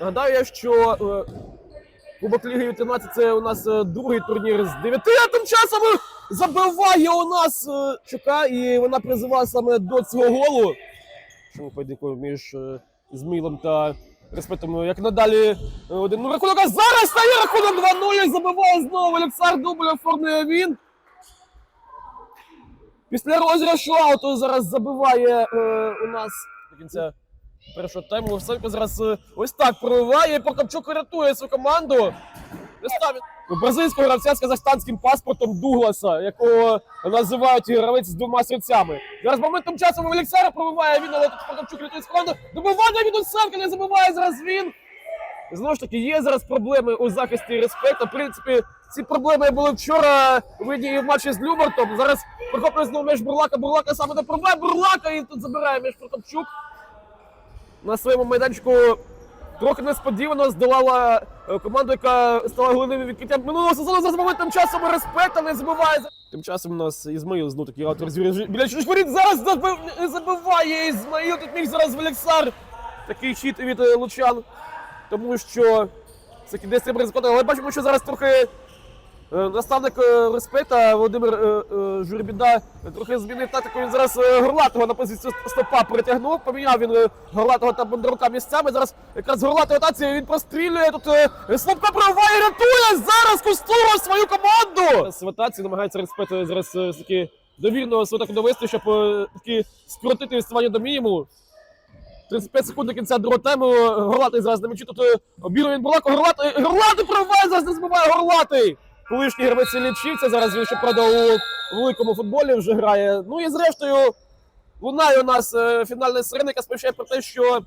Нагадаю що е, Кубок Ліги 18 це у нас е, другий турнір з дев'яти, а тим часом е, забиває у нас е, Чука, і вона призиває саме до цього голу. Що ми поєдинку між е, Змілом та Респектом, як надалі один ну, рахунок. А зараз стає рахунок 2-0 і забиває знову Олександр Дубль оформлює він. Після розіграшу ауту зараз забиває е, у нас до кінця першого тайму. Левсенко зараз е, ось так прориває. Прокопчук рятує свою команду. Не бразильського гравця з казахстанським паспортом Дугласа, якого називають гравець з двома серцями. Зараз моментом часом Олександра пробиває він, але тут Прокопчук рятує команду. Добивання від Левсенка не забиває зараз він. Знову ж таки, є зараз проблеми у захисті респекту. В принципі, ці проблеми були вчора видні в матчі з Любертом. Зараз прихоплює знову м'яч Бурлака. Бурлака саме не пробиває Бурлака і тут забирає м'яч Прокопчук. На своєму майданчику трохи несподівано здолала е, команду, яка стала головним відкриттям минулого сезону. За моментом часом респекта не забиває. Тим часом у нас Ізмаїл знову такий автор звірі біля чужих. Зараз забив- забиває Ізмаїл. Тут міг зараз Веліксар. Такий хід від е, Лучан тому що це десь треба ризикувати. Але бачимо, що зараз трохи наставник е, респекта Володимир е, е, Журбіда трохи змінив тактику. Він зараз е, Горлатого на позицію стопа перетягнув. Поміняв він е, Горлатого та Бондарука місцями. Зараз якраз Горлатого атаці він прострілює. Тут е, Слабко прориває, рятує зараз Кустуро свою команду. З атаці намагається респект е, зараз е, таки довірно атаку довести, щоб е, таки скоротити відставання до мінімуму. 35 секунд до кінця другого тайму. Горлатий зараз на м'ячі. Тут е, він Бурлако. Горлатий, Горлатий прориває, зараз не збиває Горлатий. Колишній гравець лічився. Зараз він ще правда у великому футболі вже грає. Ну і зрештою лунає у нас фінальний сирник, яка сповіщає про те, що